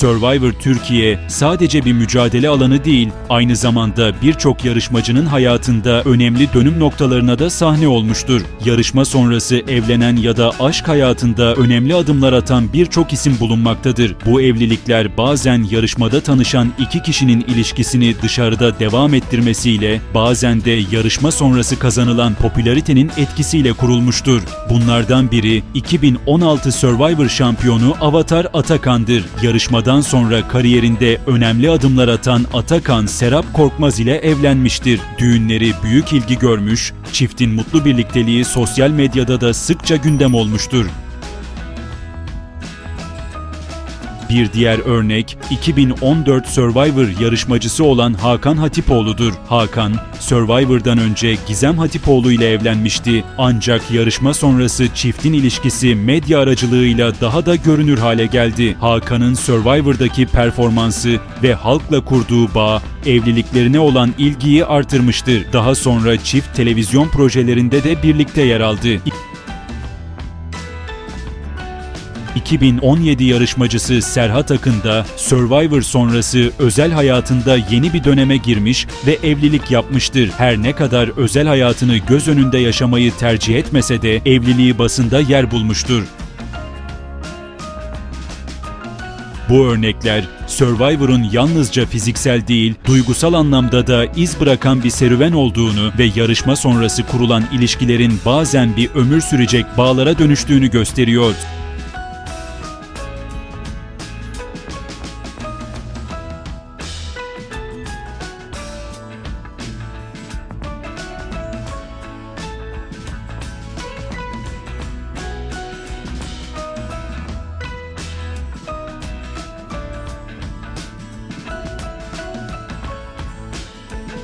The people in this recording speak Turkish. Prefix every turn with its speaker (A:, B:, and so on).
A: Survivor Türkiye sadece bir mücadele alanı değil, aynı zamanda birçok yarışmacının hayatında önemli dönüm noktalarına da sahne olmuştur. Yarışma sonrası evlenen ya da aşk hayatında önemli adımlar atan birçok isim bulunmaktadır. Bu evlilikler bazen yarışmada tanışan iki kişinin ilişkisini dışarıda devam ettirmesiyle, bazen de yarışma sonrası kazanılan popülaritenin etkisiyle kurulmuştur. Bunlardan biri 2016 Survivor şampiyonu Avatar Atakan'dır. Yarışmadan sonra kariyerinde önemli adımlar atan Atakan, Serap Korkmaz ile evlenmiştir. Düğünleri büyük ilgi görmüş, çiftin mutlu birlikteliği sosyal medyada da sıkça gündem olmuştur. Bir diğer örnek 2014 Survivor yarışmacısı olan Hakan Hatipoğlu'dur. Hakan, Survivor'dan önce Gizem Hatipoğlu ile evlenmişti. Ancak yarışma sonrası çiftin ilişkisi medya aracılığıyla daha da görünür hale geldi. Hakan'ın Survivor'daki performansı ve halkla kurduğu bağ evliliklerine olan ilgiyi artırmıştır. Daha sonra çift televizyon projelerinde de birlikte yer aldı. 2017 yarışmacısı Serhat Akın da Survivor sonrası özel hayatında yeni bir döneme girmiş ve evlilik yapmıştır. Her ne kadar özel hayatını göz önünde yaşamayı tercih etmese de evliliği basında yer bulmuştur. Bu örnekler Survivor'un yalnızca fiziksel değil, duygusal anlamda da iz bırakan bir serüven olduğunu ve yarışma sonrası kurulan ilişkilerin bazen bir ömür sürecek bağlara dönüştüğünü gösteriyor.